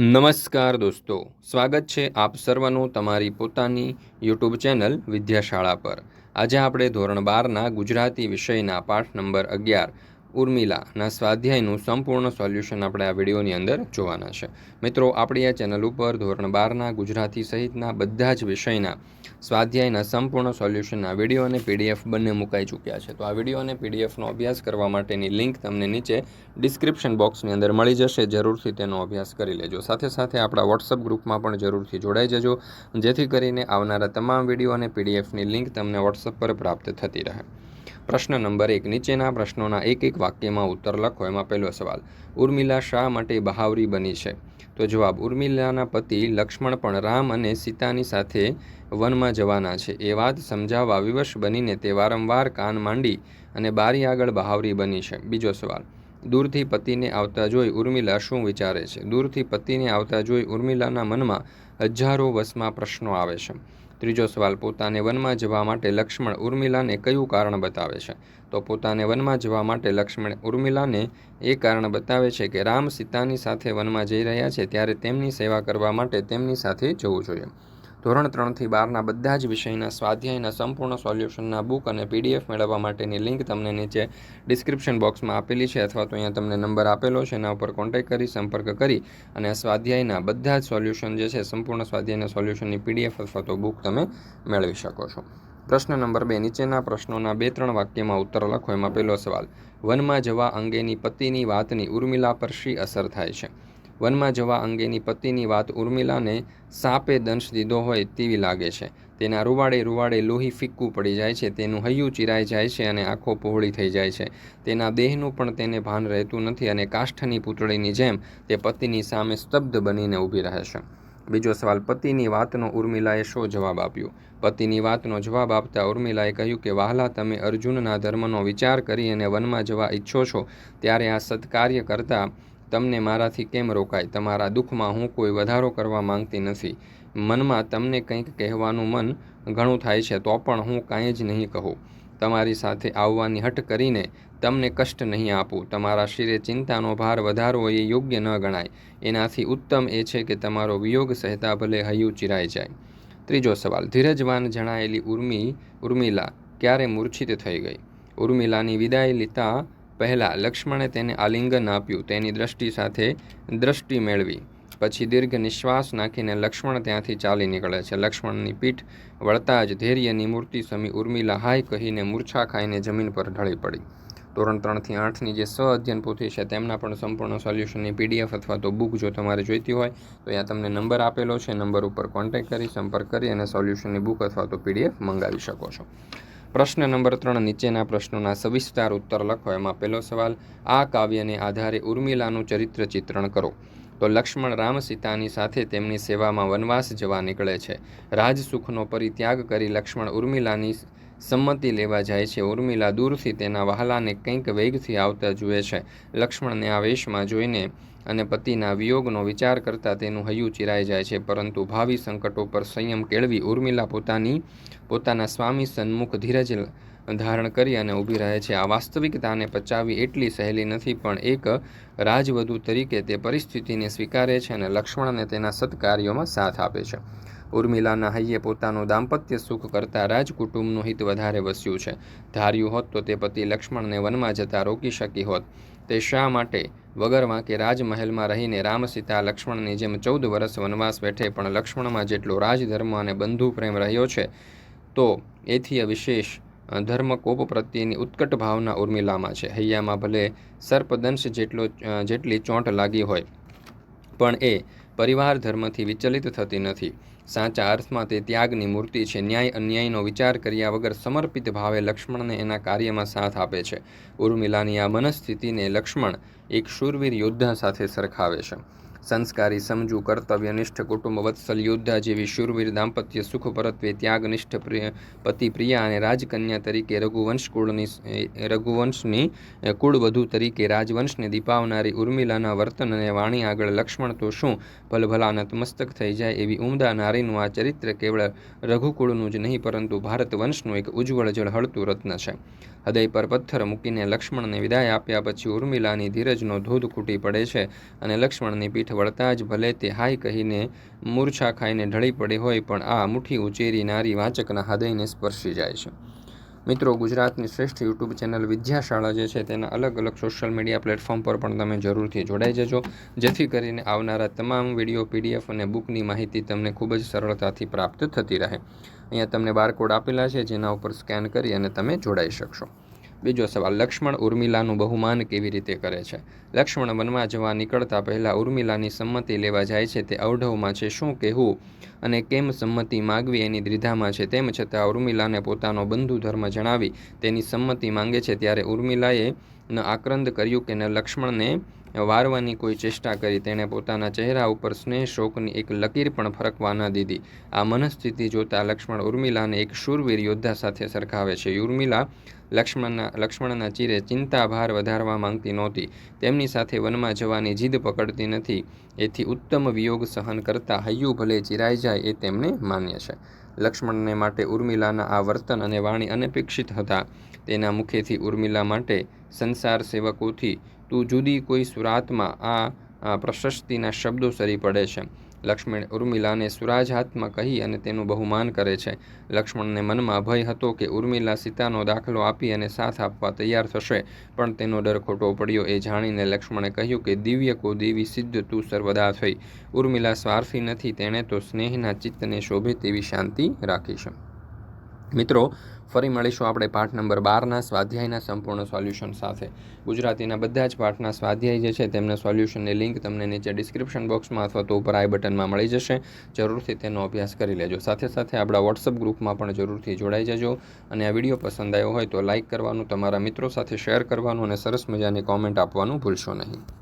નમસ્કાર દોસ્તો, સ્વાગત છે આપ સર્વનું તમારી પોતાની યુટ્યુબ ચેનલ વિદ્યાશાળા પર. આજે આપણે ધોરણ બારના ગુજરાતી વિષયના પાઠ નંબર અગિયાર ઉર્મિલાના સ્વાધ્યાયનું સંપૂર્ણ સોલ્યુશન આપણે આ વિડીયોની અંદર જોવાના છે. મિત્રો, આપણી આ ચેનલ ઉપર ધોરણ બારના ગુજરાતી સહિતના બધા જ વિષયના સ્વાધ્યાયના સંપૂર્ણ સોલ્યુશનના વીડિયો અને પીડીએફ બંને મુકાઈ ચૂક્યા છે. તો આ વીડિયો અને પીડીએફનો અભ્યાસ કરવા માટેની લિંક તમને નીચે ડિસ્ક્રિપ્શન બોક્સની અંદર મળી જશે. જરૂરથી તેનો અભ્યાસ કરી લેજો. સાથે સાથે આપણા વોટ્સઅપ ગ્રુપમાં પણ જરૂરથી જોડાઈ જજો. જેથી કરીને આવનારા તમામ વીડિયો અને પીડીએફની લિંક તમને વોટ્સઅપ પર પ્રાપ્ત થતી રહે. પ્રશ્ન નંબર એક, નીચેના પ્રશ્નોના એક એક વાક્યમાં ઉત્તર લખો. એમાં પહેલો સવાલ, ઉર્મિલા શા માટે બહાવરી બની છે? તો જવાબ, ઉર્મિલાના પતિ લક્ષ્મણ પણ રામ અને સીતાની સાથે વનમાં જવાના છે. એ વાત સમજાવવા વિવશ બનીને તે વારંવાર કાન માંડી અને બારી આગળ બહાવરી બની છે. બીજો સવાલ, દૂરથી પતિને આવતા જોઈ ઉર્મિલા શું વિચારે છે? દૂરથી પતિને આવતા જોઈ ઉર્મિલાના મનમાં હજારો વસમાં પ્રશ્નો આવે છે. ત્રીજો સવાલ, પોતાને વનમાં જવા માટે લક્ષ્મણ ઉર્મિલાને કયું કારણ બતાવે છે? તો પોતાને વનમાં જવા માટે લક્ષ્મણ ઉર્મિલાને એ કારણ બતાવે છે કે રામ સીતાની સાથે વનમાં જઈ રહ્યા છે, ત્યારે તેમની સેવા કરવા માટે તેમની સાથે જવું જોઈએ. ધોરણ ત્રણથી બારના બધા જ વિષયના સ્વાધ્યાયના સંપૂર્ણ સોલ્યુશનના બુક અને પીડીએફ મેળવવા માટેની લિંક તમને નીચે ડિસ્ક્રિપ્શન બોક્સમાં આપેલી છે અથવા તો અહીંયા તમને નંબર આપેલો છે, એના ઉપર કોન્ટેક્ટ કરી, સંપર્ક કરી અને સ્વાધ્યાયના બધા જ સોલ્યુશન જે છે, સંપૂર્ણ સ્વાધ્યાયના સોલ્યુશનની પીડીએફ અથવા તો બુક તમે મેળવી શકો છો. પ્રશ્ન નંબર બે, નીચેના પ્રશ્નોના બે ત્રણ વાક્યમાં ઉત્તર લખો, એમાં પહેલો સવાલ, વનમાં જવા અંગેની પતિની વાતની ઉર્મિલા પર શી અસર થાય છે? વનમાં જવા અંગેની પતિની વાત ઉર્મિલાને સાપે દંશ દીધો હોય તેવી લાગે છે. તેના રૂવાડે રૂવાડે લોહી ફિક્કું પડી જાય છે, તેનું હૈયું ચિરાઈ જાય છે અને આંખો પહોળી થઈ જાય છે. તેના દેહનું પણ તેને ભાન રહેતું નથી અને કાષ્ઠની પૂતળીની જેમ તે પતિની સામે સ્તબ્ધ બનીને ઊભી રહે છે. બીજો સવાલ, પતિની વાતનો ઉર્મિલાએ શો જવાબ આપ્યો? પતિની વાતનો જવાબ આપતા ઉર્મિલાએ કહ્યું કે, વહાલા, તમે અર્જુનના ધર્મનો વિચાર કરી અને વનમાં જવા ઈચ્છો છો, ત્યારે આ સત્કાર્ય કરતાં તમને મારાથી કેમ રોકાય? તમારા દુઃખમાં હું કોઈ વધારો કરવા માંગતી નથી. મનમાં તમને કંઈક કહેવાનું મન ઘણું થાય છે, તો પણ હું કાંઈ જ નહીં કહું. તમારી સાથે આવવાની હટ કરીને તમને કષ્ટ નહીં આપું. તમારા શિરે ચિંતાનો ભાર વધારવો એ યોગ્ય ન ગણાય. એનાથી ઉત્તમ એ છે કે તમારો વિયોગ સહેતા ભલે હૈયું ચિરાઈ જાય. ત્રીજો સવાલ. ધીરજવાન જણાયેલી ઉર્મી, ઉર્મિલા ક્યારે મૂર્છિત થઈ ગઈ? ઉર્મિલાની વિદાય લીતા પહેલાં લક્ષ્મણે તેને આલિંગન આપ્યું, તેની દ્રષ્ટિ સાથે દ્રષ્ટિ મેળવી. પછી દીર્ઘ નિશ્વાસ નાખીને લક્ષ્મણ ત્યાંથી ચાલી નીકળે છે. લક્ષ્મણની પીઠ વળતા જ ધૈર્યની મૂર્તિ સમી ઉર્મિલા હાય કહીને મૂર્છા ખાઈને જમીન પર ઢળી પડી. ધોરણ ત્રણથી આઠની જે સ્વ અધ્યયન પોથી છે, તેમના પણ સંપૂર્ણ સોલ્યુશનની પીડીએફ અથવા તો બુક જો તમારે જોઈતી હોય, તો ત્યાં તમને નંબર આપેલો છે. નંબર ઉપર કોન્ટેક્ટ કરી, સંપર્ક કરી અને સોલ્યુશનની બુક અથવા તો પીડીએફ મંગાવી શકો છો. પ્રશ્ન નંબર ત્રણ નીચેના પ્રશ્નોના સવિસ્તાર ઉત્તર લખો. એમાં પહેલો સવાલ, આ કાવ્યને આધારે ઉર્મિલાનું ચરિત્ર ચિત્રણ કરો. તો લક્ષ્મણ રામ સીતાની સાથે તેમની સેવામાં વનવાસ જવા નીકળે છે. રાજસુખનો પરિત્યાગ કરી લક્ષ્મણ ઉર્મિલાની સંમતિ લેવા જાય છે. ઉર્મિલા દૂરથી તેના વહાલાને કંઈક વેગથી આવતા જુએ છે. લક્ષ્મણને આ વેશમાં જોઈને અને પતિના વિયોગનો વિચાર કરતાં તેનું હૈયું ચિરાઈ જાય છે. પરંતુ ભાવિ સંકટો પર સંયમ કેળવી ઉર્મિલા પોતાની, પોતાના સ્વામી સન્મુખ ધીરજ ધારણ કરી અને ઊભી રહે છે. આ વાસ્તવિકતાને પચાવી એટલી સહેલી નથી, પણ એક રાજવધુ તરીકે તે પરિસ્થિતિને સ્વીકારે છે અને લક્ષ્મણને તેના સત્કાર્યોમાં સાથ આપે છે. ઉર્મિલાના હૈયે પોતાનું દાંપત્ય સુખ કરતાં રાજકુટુંબનું હિત વધારે વસ્યું છે. ધાર્યું હોત તો તે પતિ લક્ષ્મણને વનમાં જતા રોકી શકી હોત. તે શા માટે? વગર વાંકે રાજમહેલમાં રહીને રામ સીતા લક્ષ્મણની જેમ ચૌદ વર્ષ વનવાસ બેઠે પણ લક્ષ્મણમાં જેટલો રાજધર્મ અને બંધુ પ્રેમ રહ્યો છે, તો એથી વિશેષ ધર્મ કોપ પ્રત્યેની ઉત્કટ ભાવના ઉર્મિલામાં છે. હૈયામાં ભલે સર્પદંશ જેટલો જેટલી ચોંટ લાગી હોય, પણ એ પરિવાર ધર્મથી વિચલિત થતી નથી. સાચા અર્થમાં તે ત્યાગની મૂર્તિ છે. ન્યાય અન્યાયનો વિચાર કર્યા વગર સમર્પિત ભાવે લક્ષ્મણને એના કાર્યમાં સાથ આપે છે. ઉર્મિલાની આ મનસ્થિતિને લક્ષ્મણ એક શૂરવીર યોદ્ધા સાથે સરખાવે છે. સંસ્કારી સમજવું કર્તવ્યનિષ્ઠ કુટુંબ વત્સલ યોદ્ધા જેવી શૂરવીર, દાંપત્ય સુખ પરત્વે ત્યાગનિષ્ઠ પ્રિય, પતિ, પ્રિયા અને રાજકન્યા તરીકે રઘુવંશ કુળની રઘુવંશની કુળવધુ તરીકે રાજવંશને દીપાવનારી ઉર્મિલાના વર્તન અને વાણી આગળ લક્ષ્મણ તો શું? ભલભલા નતમસ્તક થઈ જાય એવી ઉમદા નારીનું આ ચરિત્ર કેવળ રઘુકુળનું જ નહીં, પરંતુ ભારત વંશનું એક ઉજ્જવળ ઝળહળતું રત્ન છે. હૃદય પર પથ્થર મૂકીને લક્ષ્મણને વિદાય આપ્યા પછી ઉર્મિલાની ધીરજનો ધોધ ખૂટી પડે છે અને લક્ષ્મણની પીઠ વળતા જ ભલે તે હાય કહીને મૂર્છા ખાઈને ઢળી પડી હોય પણ આ મુઠ્ઠી ઉચેરી નારી વાચકના હૃદયને સ્પર્શી જાય છે. મિત્રો, ગુજરાતની શ્રેષ્ઠ યુટ્યુબ ચેનલ વિદ્યાશાળા જે છે તેના અલગ અલગ સોશિયલ મીડિયા પ્લેટફોર્મ પર પણ તમે જરૂરથી જોડાઈ જજો. જેથી કરીને આવનારા તમામ વીડિયો, પીડીએફ અને બુકની માહિતી તમને ખૂબ જ સરળતાથી પ્રાપ્ત થતી રહે. અહીંયા તમને બારકોડ આપેલા છે, જેના ઉપર સ્કેન કરી અને તમે જોડાઈ શકશો. બીજો સવાલ, લક્ષ્મણ ઉર્મિલાનું બહુમાન કેવી રીતે કરે છે? લક્ષ્મણ વનમાં જવા નીકળતા પહેલાં ઉર્મિલાની સંમતિ લેવા જાય છે, તે અવઢવમાં છે, શું કહેવું અને કેમ સંમતિ માગવી એની દ્વિધામાં છે? તેમ છતાં ઉર્મિલાને પોતાનો બંધુ ધર્મ જણાવી તેની સંમતિ માંગે છે, ત્યારે ઉર્મિલાએ ન આક્રંદ કર્યું કે ન લક્ષ્મણને વારવાની કોઈ ચેષ્ટા કરી તેણે પોતાના ચહેરા ઉપર સ્નેહ શોકની એક લકીર પણ ફરકવા ન દીધી. આ મનસ્થિતિ જોતા લક્ષ્મણ ઉર્મિલાને એક શૂરવીર યોદ્ધા સાથે સરખાવે છે. ઉર્મિલા લક્ષ્મણના લક્ષ્મણના ચીરે ચિંતા ભાર વધારવા માંગતી નહોતી. તેમની સાથે વનમાં જવાની જીદ પકડતી નથી. એથી ઉત્તમ વિયોગ સહન કરતા હૈયું ભલે ચિરાઈ જાય એ તેમને માન્ય છે. લક્ષ્મણને માટે ઉર્મિલાના આ વર્તન અને વાણી અનપેક્ષિત હતા. તેના મુખેથી ઉર્મિલા માટે સંસાર સેવકોથી તું જુદી કોઈ સુરાતમાં આ પ્રશસ્તિના શબ્દો સરી પડે છે. લક્ષ્મણ ઉર્મિલાને સુરાજ હાથમાં કહી અને તેનું બહુમાન કરે છે. લક્ષ્મણને મનમાં ભય હતો કે ઉર્મિલા સીતાનો દાખલો આપી અને સાથ આપવા તૈયાર થશે, પણ તેનો ડર ખોટો પડ્યો એ જાણીને લક્ષ્મણે કહ્યું કે દિવ્ય કો દેવી સિદ્ધ તું સર્વદા થઈ. ઉર્મિલા સ્વાર્થી નથી, તેણે તો સ્નેહના ચિત્તને શોભે તેવી શાંતિ રાખી છે. મિત્રો, ફરી મળીશું આપણે પાઠ નંબર બારના સ્વાધ્યાયના સંપૂર્ણ સોલ્યુશન સાથે. ગુજરાતીના બધા જ પાઠના સ્વાધ્યાય જે છે, તેમના સોલ્યુશનની લિંક તમને નીચે ડિસ્ક્રિપ્શન બોક્સમાં અથવા તો ઉપર આઈ બટનમાં મળી જશે. જરૂરથી તેનો અભ્યાસ કરી લેજો. સાથે સાથે આપણા વોટ્સઅપ ગ્રુપમાં પણ જરૂરથી જોડાઈ જજો. અને આ વીડિયો પસંદ આવ્યો હોય તો લાઇક કરવાનું, તમારા મિત્રો સાથે શેર કરવાનું અને સરસ મજાની કોમેન્ટ આપવાનું ભૂલશો નહીં.